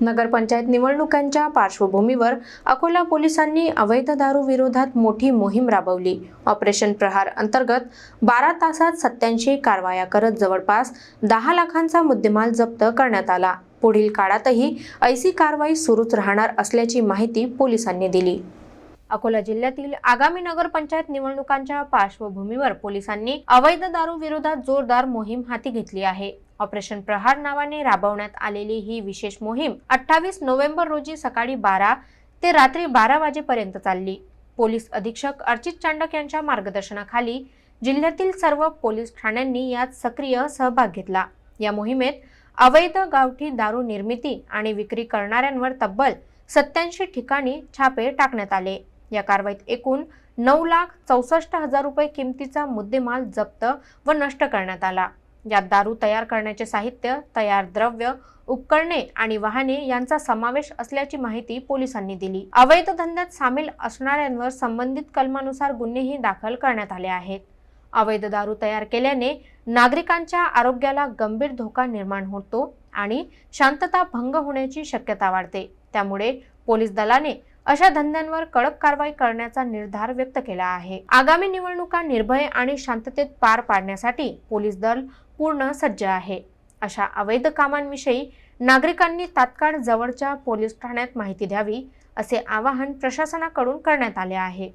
नगरपंचायत निवडणुकांच्या पार्श्वभूमीवर अकोला पोलिसांनी अवैध दारू विरोधात मोठी मोहीम राबवली. ऑपरेशन प्रहार अंतर्गत बारा तासात सत्याऐंशी कारवाया करत जवळपास दहा लाखांचा मुद्देमाल जप्त करण्यात आला. पुढील काळातही ऐसी कारवाई सुरूच राहणार असल्याची माहिती पोलिसांनी दिली. अकोला जिल्ह्यातील आगामी नगरपंचायत निवडणुकांच्या पार्श्वभूमीवर पोलिसांनी अवैध दारू विरोधात जोरदार मोहीम हाती घेतली आहे. ऑपरेशन प्रहार नावाने राबवण्यात आलेली ही विशेष मोहीम अठ्ठावीस नोव्हेंबर रोजी सकाळी बारा ते रात्री बारा वाजेपर्यंत चालली. पोलीस अधीक्षक अर्चित चांडक यांच्या मार्गदर्शनाखाली जिल्ह्यातील सर्व पोलीस ठाण्यांनी यात सक्रिय सहभाग घेतला. या मोहिमेत अवैध गावठी दारू निर्मिती आणि विक्री करणाऱ्यांवर तब्बल सत्याऐंशी ठिकाणी छापे टाकण्यात आले. या कारवाईत एकूण नऊ लाख चौसष्ट हजार रुपये किमतीचा मुद्देमाल जप्त व नष्ट करण्यात आला. यात दारू तयार करण्याचे साहित्य तयार द्रव्य उपकरणे आणि वाहने यांचा समावेश असल्याची माहिती पोलिसांनी दिली. अवैध धंद्यात सामील असणाऱ्यांवर संबंधित कलमानुसार गुन्हेही दाखल करण्यात आले आहेत. अवैध दारू तयार केल्याने नागरिकांच्या आरोग्याला गंभीर धोका निर्माण होतो आणि शांतता भंग होण्याची शक्यता वाढते. त्यामुळे पोलीस दलाने अशा धंद्यांवर कडक कारवाई करण्याचा निर्धार व्यक्त केला आहे. आगामी निवडणुका निर्भय आणि शांततेत पार पाडण्यासाठी पोलीस दल पूर्ण सज्ज आहे. अशा अवैध कामांविषयी नागरिकांनी तात्काळ जवळच्या पोलीस ठाण्यात माहिती द्यावी असे आवाहन प्रशासनाकडून करण्यात आले आहे.